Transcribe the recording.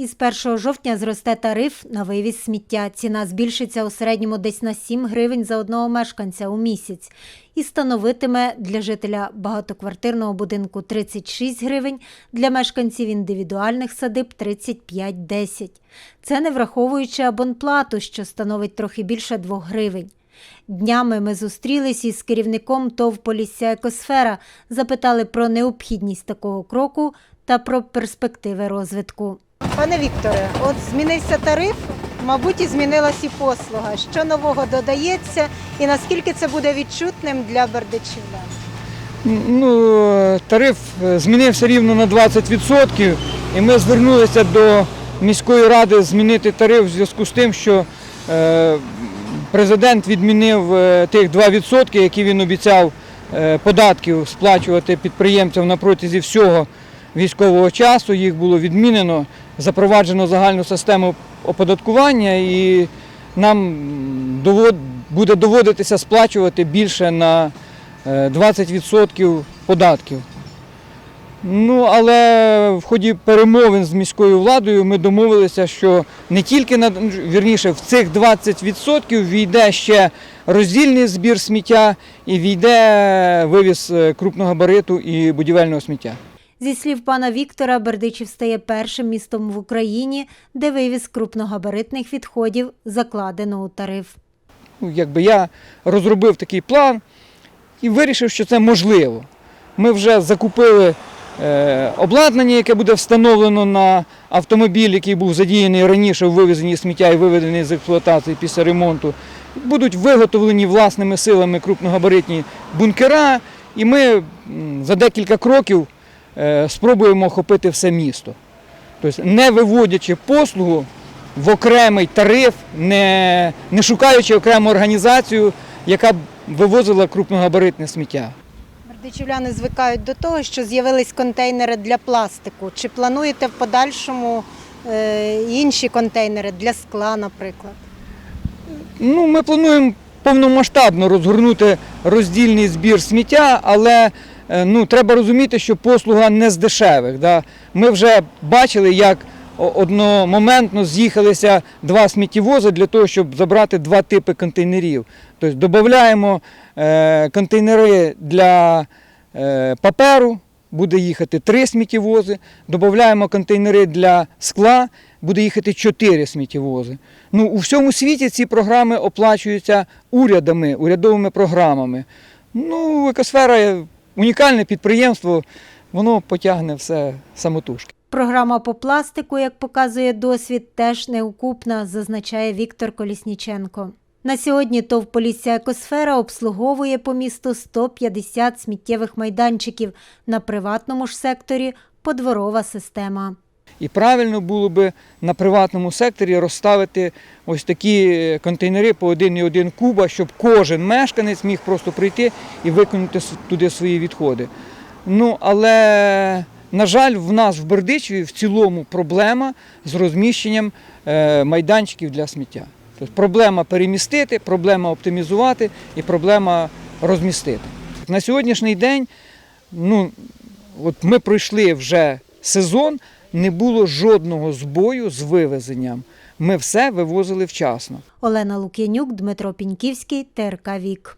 Із 1 жовтня зросте тариф на вивіз сміття. Ціна збільшиться у середньому десь на 7 гривень за одного мешканця у місяць і становитиме для жителя багатоквартирного будинку 36 гривень, для мешканців індивідуальних садиб 35,10. Це не враховуючи абонплату, що становить трохи більше 2 гривень. Днями ми зустрілись із керівником ТОВ «Полісся Екосфера, запитали про необхідність такого кроку та про перспективи розвитку. Пане Вікторе, от змінився тариф, мабуть, і змінилась і послуга. Що нового додається і наскільки це буде відчутним для бердичівлян? Ну, тариф змінився рівно на 20%, і ми звернулися до міської ради змінити тариф в зв'язку з тим, що е, президент відмінив е, тих 2%, які він обіцяв е, податків сплачувати підприємцям на протязі всього військового часу. Їх було відмінено, запроваджено загальну систему оподаткування і нам буде доводитися сплачувати більше на е, 20% податків. Ну, але в ході перемовин з міською владою ми домовилися, що не тільки на вірніше, в цих 20% війде ще роздільний збір сміття і війде вивіз е, крупногабариту і будівельного сміття. Зі слів пана Віктора, Бердичів стає першим містом в Україні, де вивіз крупногабаритних відходів закладено у тариф. Ну, якби я розробив такий план і вирішив, що це можливо. Ми вже закупили е, обладнання, яке буде встановлено на автомобіль, який був задіяний раніше у вивезенні сміття і виведений з експлуатації після ремонту. Будуть виготовлені власними силами крупногабаритні бункера, і ми за декілька кроків спробуємо охопити все місто. Тобто, не виводячи послугу в окремий тариф, не, не шукаючи окрему організацію, яка б вивозила крупногабаритне сміття. Бердичівляни звикають до того, що з'явились контейнери для пластику. Чи плануєте в подальшому е, інші контейнери для скла, наприклад? Ну, ми плануємо повномасштабно розгорнути роздільний збір сміття, але е, ну, треба розуміти, що послуга не з дешевих. Да? Ми вже бачили, як одномоментно з'їхалися два сміттєвози для того, щоб забрати два типи контейнерів. Тобто додаємо е, контейнери для е, паперу, буде їхати три сміттєвози, додаємо контейнери для скла, буде їхати чотири сміттєвози. Ну, у всьому світі ці програми оплачуються урядами, урядовими програмами. Ну, екосфера унікальне підприємство, воно потягне все самотужки. Програма по пластику, як показує досвід, теж неукупна, зазначає Віктор Колісніченко. На сьогодні ТОВ Полісся Екосфера обслуговує по місту 150 сміттєвих майданчиків, на приватному ж секторі подворова система. І правильно було би на приватному секторі розставити ось такі контейнери по 1,1 куба, щоб кожен мешканець міг просто прийти і виконати туди свої відходи. Ну, але, на жаль, в нас в Бердичеві в цілому проблема з розміщенням е, майданчиків для сміття. Тобто проблема перемістити, проблема оптимізувати і проблема розмістити. На сьогоднішній день ну, от ми пройшли вже сезон, не було жодного збою з вивезенням. Ми все вивозили вчасно. Олена Лук'янюк, Дмитро Піньківський, ТРК Вік.